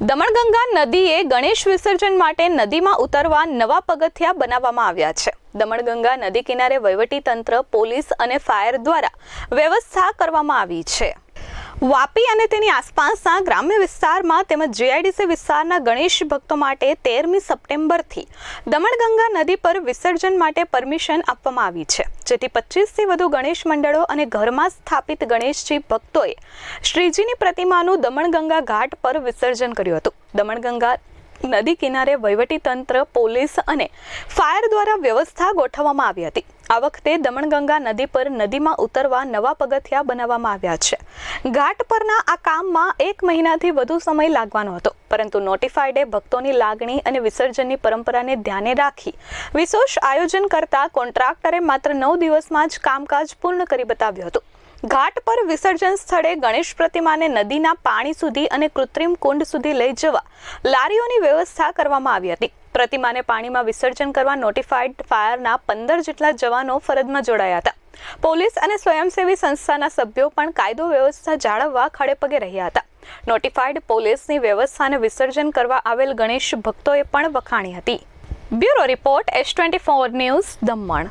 દમણગંગા નદીએ ગણેશ વિસર્જન માટે નદીમાં ઉતરવા નવા પગથિયા બનાવવામાં આવ્યા છે. દમણગંગા નદી કિનારે વહીવટી તંત્ર પોલીસ અને ફાયર દ્વારા વ્યવસ્થા કરવામાં આવી છે. વાપી અને તેની આસપાસના ગ્રામ્ય વિસ્તારમાં તેમજ જીઆઈડીસી વિસ્તારના ગણેશ ભક્તો માટે તેરમી સપ્ટેમ્બરથી દમણગંગા નદી પર વિસર્જન માટે પરમિશન આપવામાં આવી છે. જેથી પચીસથી વધુ ગણેશ મંડળો અને ઘરમાં સ્થાપિત ગણેશજી ભક્તોએ શ્રીજીની પ્રતિમાનું દમણગંગા ઘાટ પર વિસર્જન કર્યું હતું. દમણગંગા નદી કિનારે વહીવટી તંત્ર પોલીસ અને ફાયર દ્વારા વ્યવસ્થા ગોઠવવામાં આવી હતી. આ વખતે દમણગંગા નદી પર નદીમાં ઉતરવા નવા પગથિયા બનાવવામાં આવ્યા છે. ઘાટ પરના આ કામમાં એક મહિનાથી વધુ સમય લાગવાનો હતો, પરંતુ નોટિફાઈડે ભક્તોની લાગણી અને વિસર્જનની પરંપરાને ધ્યાને રાખી વિશેષ આયોજન કરતા કોન્ટ્રાક્ટરે માત્ર નવ દિવસમાં જ કામકાજ પૂર્ણ કરી બતાવ્યું હતું. ઘાટ પર વિસર્જન સ્થળે ગણેશ પ્રતિમાને નદીના પાણી સુધી અને કૃત્રિમ કુંડ સુધી લઈ જવા લારીઓની વ્યવસ્થા કરવામાં આવી હતી. પ્રતિમાને પાણીમાં વિસર્જન કરવા નોટિફાઈડ ફાયરના પંદર જેટલા જવાનો ફરજમાં જોડાયા હતા. પોલીસ અને સ્વયંસેવી સંસ્થાના સભ્યો પણ કાયદો વ્યવસ્થા જાળવવા ખડેપગે રહ્યા હતા. નોટિફાઈડ પોલીસની વ્યવસ્થાને વિસર્જન કરવા આવેલ ગણેશ ભક્તોએ પણ વખાણી હતી. Bureau report S twenty four news Daman.